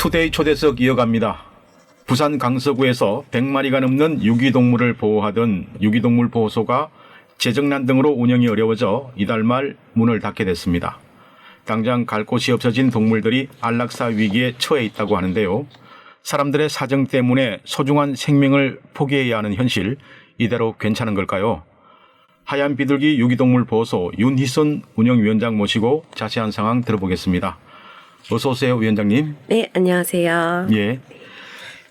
투데이 초대석 이어갑니다. 부산 강서구에서 100마리가 넘는 유기동물을 보호하던 유기동물 보호소가 재정난 등으로 운영이 어려워져 이달 말 문을 닫게 됐습니다. 당장 갈 곳이 없어진 동물들이 안락사 위기에 처해 있다고 하는데요. 사람들의 사정 때문에 소중한 생명을 포기해야 하는 현실, 이대로 괜찮은 걸까요? 하얀 비둘기 유기동물 보호소 윤희선 운영위원장 모시고 자세한 상황 들어보겠습니다. 어서 오세요, 위원장님. 네, 안녕하세요. 예.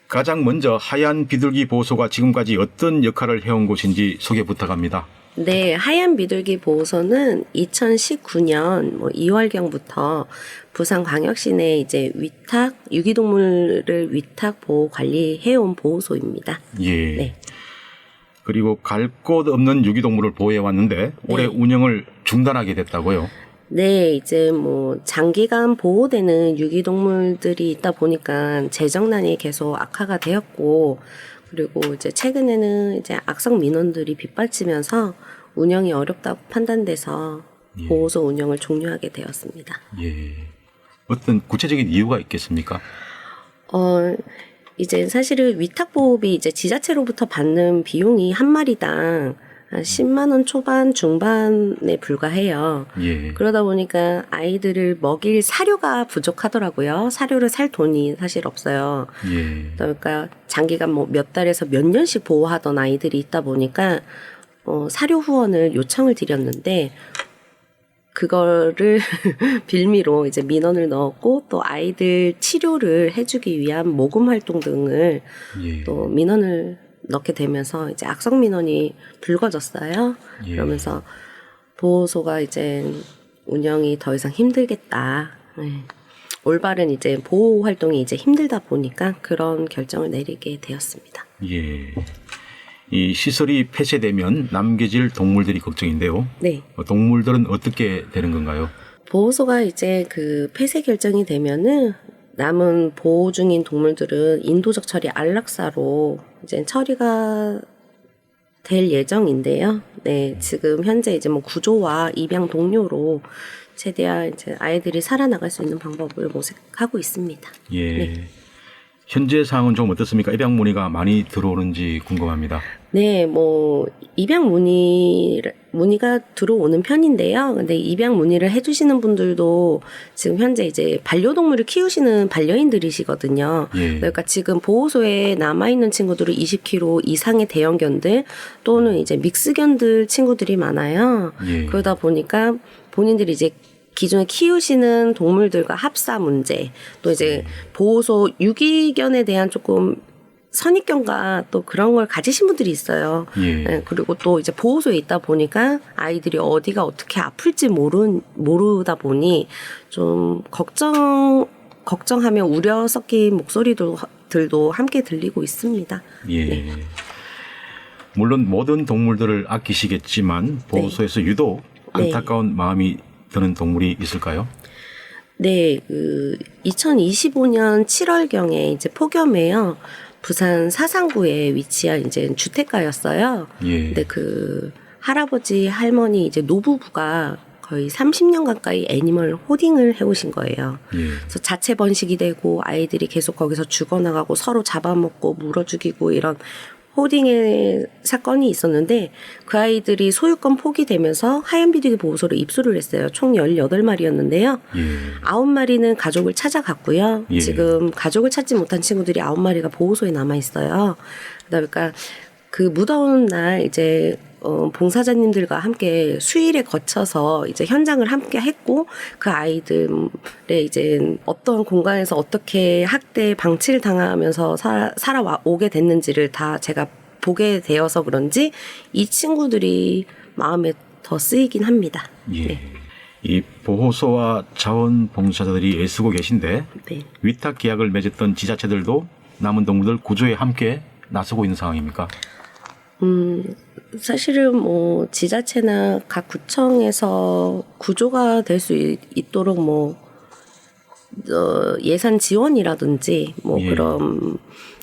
가장 먼저 하얀 비둘기 보호소가 지금까지 어떤 역할을 해온 곳인지 소개 부탁합니다. 네, 하얀 비둘기 보호소는 2019년 뭐 2월경부터 부산광역시 내 이제 위탁 유기동물을 위탁 보호 관리해온 보호소입니다. 예. 네. 그리고 갈 곳 없는 유기동물을 보호해 왔는데 올해 네. 운영을 중단하게 됐다고요. 네, 이제 뭐 장기간 보호되는 유기동물들이 있다 보니까 재정난이 계속 악화가 되었고 그리고 이제 최근에는 이제 악성 민원들이 빗발치면서 운영이 어렵다고 판단돼서 예. 보호소 운영을 종료하게 되었습니다. 예. 어떤 구체적인 이유가 있겠습니까? 어, 이제 사실은 위탁 보호비 이제 지자체로부터 받는 비용이 한 마리당 한 10만 원 초반 중반에 불과해요. 예. 그러다 보니까 아이들을 먹일 사료가 부족하더라고요. 사료를 살 돈이 사실 없어요. 예. 그러니까 장기간 뭐 몇 달에서 몇 년씩 보호하던 아이들이 있다 보니까 어, 사료 후원을 요청을 드렸는데 그거를 빌미로 이제 민원을 넣었고 또 아이들 치료를 해주기 위한 모금 활동 등을 예. 또 민원을 넣게 되면서 이제 악성 민원이 불거졌어요. 예. 그러면서 보호소가 이제 운영이 더 이상 힘들겠다. 네. 올바른 이제 보호 활동이 이제 힘들다 보니까 그런 결정을 내리게 되었습니다. 예. 이 시설이 폐쇄되면 남겨질 동물들이 걱정인데요. 네. 어, 동물들은 어떻게 되는 건가요? 보호소가 이제 그 폐쇄 결정이 되면은 남은 보호 중인 동물들은 인도적 처리 안락사로 이제 처리가 될 예정인데요. 네, 지금 현재 이제 뭐 구조와 입양 동료로 최대한 이제 아이들이 살아나갈 수 있는 방법을 모색하고 있습니다. 예. 네. 현재 상황은 좀 어떻습니까? 입양 문의가 많이 들어오는지 궁금합니다. 네, 뭐 입양 문의 문의가 들어오는 편인데요. 근데 입양 문의를 해주시는 분들도 지금 현재 이제 반려동물을 키우시는 반려인들이시거든요. 예. 그러니까 지금 보호소에 남아 있는 친구들은 20kg 이상의 대형견들 또는 이제 믹스견들 친구들이 많아요. 예. 그러다 보니까 본인들이 이제 기존에 키우시는 동물들과 합사 문제, 또 이제 보호소 유기견에 대한 조금 선입견과 또 그런 걸 가지신 분들이 있어요. 예. 예, 그리고 또 이제 보호소에 있다 보니까 아이들이 어디가 어떻게 아플지 모르, 모르다 보니 좀 걱정, 걱정하며 우려 섞인 목소리도 들도 함께 들리고 있습니다. 예. 물론 모든 동물들을 아끼시겠지만 보호소에서 유독 네. 안타까운 마음이 드는 동물이 있을까요? 네, 그 2025년 7월경에 이제 폭염에요. 부산 사상구에 위치한 이제 주택가였어요. 예. 근데 그 할아버지 할머니 이제 노부부가 거의 30년 가까이 애니멀 호딩을 해오신 거예요. 예. 그래서 자체 번식이 되고 아이들이 계속 거기서 죽어나가고 서로 잡아먹고 물어 죽이고 이런 호딩의 사건이 있었는데 그 아이들이 소유권 포기되면서 하얀 비둘기 보호소로 입소를 했어요. 총 18마리였는데요. 예. 아홉 마리는 가족을 찾아갔고요. 예. 지금 가족을 찾지 못한 친구들이 아홉 마리가 보호소에 남아 있어요. 그러니까 그 무더운 날 이제 어, 봉사자님들과 함께 수일에 거쳐서 이제 현장을 함께 했고 그 아이들의 이제 어떤 공간에서 어떻게 학대 방치를 당하면서 살아, 살아와 오게 됐는지를 다 제가 보게 되어서 그런지 이 친구들이 마음에 더 쓰이긴 합니다. 예. 이 보호소와 자원봉사자들이 애쓰고 계신데 네. 위탁 계약을 맺었던 지자체들도 남은 동물들 구조에 함께 나서고 있는 상황입니까? 음, 사실은 뭐 지자체나 각 구청에서 구조가 될 수 있도록 뭐 어, 예산 지원이라든지 뭐 예. 그런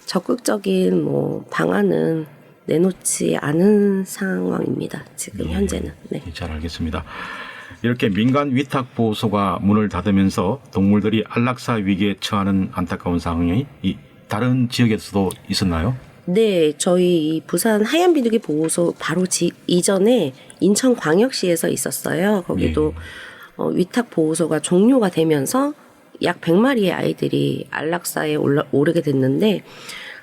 적극적인 뭐 방안은 내놓지 않은 상황입니다. 지금 예. 현재는. 네. 예, 잘 알겠습니다. 이렇게 민간 위탁 보호소가 문을 닫으면서 동물들이 안락사 위기에 처하는 안타까운 상황이 이 다른 지역에서도 있었나요? 네, 저희 이 부산 하얀 비둘기 보호소 바로 지, 이전에 인천광역시에서 있었어요. 거기도 어, 위탁 보호소가 종료가 되면서 약 100마리의 아이들이 안락사에 올라, 오르게 됐는데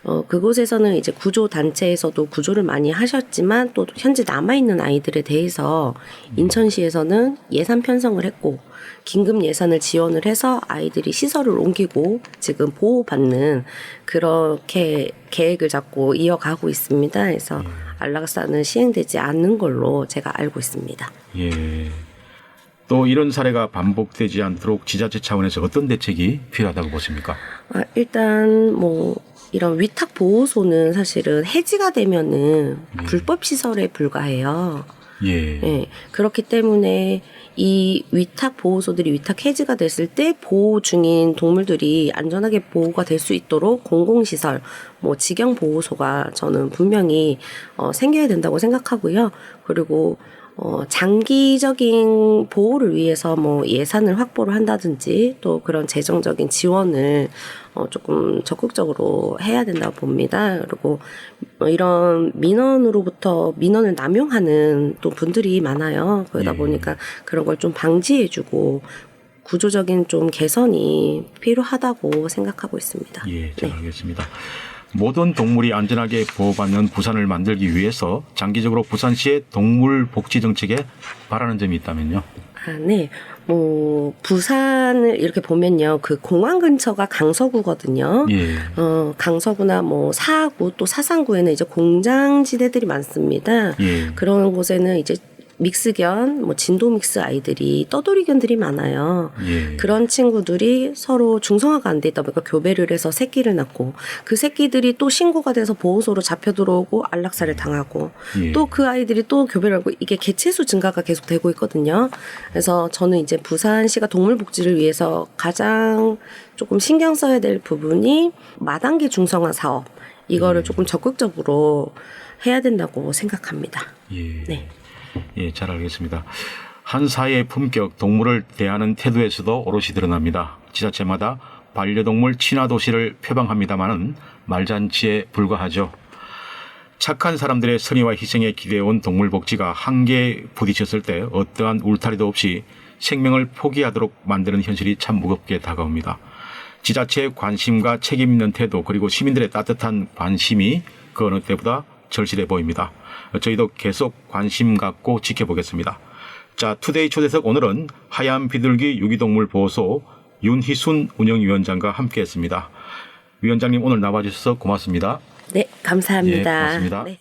어, 그곳에서는 이제 구조 단체에서도 구조를 많이 하셨지만 또 현재 남아 있는 아이들에 대해서 인천시에서는 예산 편성을 했고 긴급 예산을 지원을 해서 아이들이 시설을 옮기고 지금 보호받는 그렇게 계획을 잡고 이어가고 있습니다. 그래서 안락사는 시행되지 않는 걸로 제가 알고 있습니다. 예. 또 이런 사례가 반복되지 않도록 지자체 차원에서 어떤 대책이 필요하다고 보십니까? 아, 일단 뭐 이런 위탁 보호소는 사실은 해지가 되면은 불법 시설에 불과해요. 예. 예. 그렇기 때문에 이 위탁 보호소들이 위탁 해지가 됐을 때 보호 중인 동물들이 안전하게 보호가 될 수 있도록 공공시설, 뭐 직영 보호소가 저는 분명히 어, 생겨야 된다고 생각하고요. 그리고 어, 장기적인 보호를 위해서 뭐 예산을 확보를 한다든지 또 그런 재정적인 지원을 어, 조금 적극적으로 해야 된다고 봅니다. 그리고 어, 이런 민원으로부터 민원을 남용하는 또 분들이 많아요. 그러다 예. 보니까 그런 걸 좀 방지해주고 구조적인 좀 개선이 필요하다고 생각하고 있습니다. 예, 잘 네. 알겠습니다. 모든 동물이 안전하게 보호받는 부산을 만들기 위해서 장기적으로 부산시의 동물 복지 정책에 바라는 점이 있다면요. 아, 네. 뭐, 부산을 이렇게 보면요. 그 공항 근처가 강서구거든요. 예. 어, 강서구나 뭐 사구 또 사상구에는 이제 공장 지대들이 많습니다. 예. 그런 곳에는 이제 믹스견, 뭐 진도 믹스 아이들이 떠돌이견들이 많아요. 예. 그런 친구들이 서로 중성화가 안 돼 있다 보니까 교배를 해서 새끼를 낳고 그 새끼들이 또 신고가 돼서 보호소로 잡혀 들어오고 안락사를 당하고 예. 또그 아이들이 또 교배를 하고 이게 개체수 증가가 계속 되고 있거든요. 그래서 저는 이제 부산시가 동물 복지를 위해서 가장 조금 신경 써야 될 부분이 마단계 중성화 사업 이거를 조금 적극적으로 해야 된다고 생각합니다. 예. 네. 예, 잘 알겠습니다. 한 사회의 품격, 동물을 대하는 태도에서도 오롯이 드러납니다. 지자체마다 반려동물 친화 도시를 표방합니다마는 말잔치에 불과하죠. 착한 사람들의 선의와 희생에 기대해온 동물 복지가 한계에 부딪혔을 때 어떠한 울타리도 없이 생명을 포기하도록 만드는 현실이 참 무겁게 다가옵니다. 지자체의 관심과 책임 있는 태도 그리고 시민들의 따뜻한 관심이 그 어느 때보다 절실해 보입니다. 저희도 계속 관심 갖고 지켜보겠습니다. 자, 투데이 초대석 오늘은 하얀 비둘기 유기동물 보호소 윤희순 운영위원장과 함께했습니다. 위원장님 오늘 나와주셔서 고맙습니다. 네, 감사합니다. 예, 고맙습니다. 네.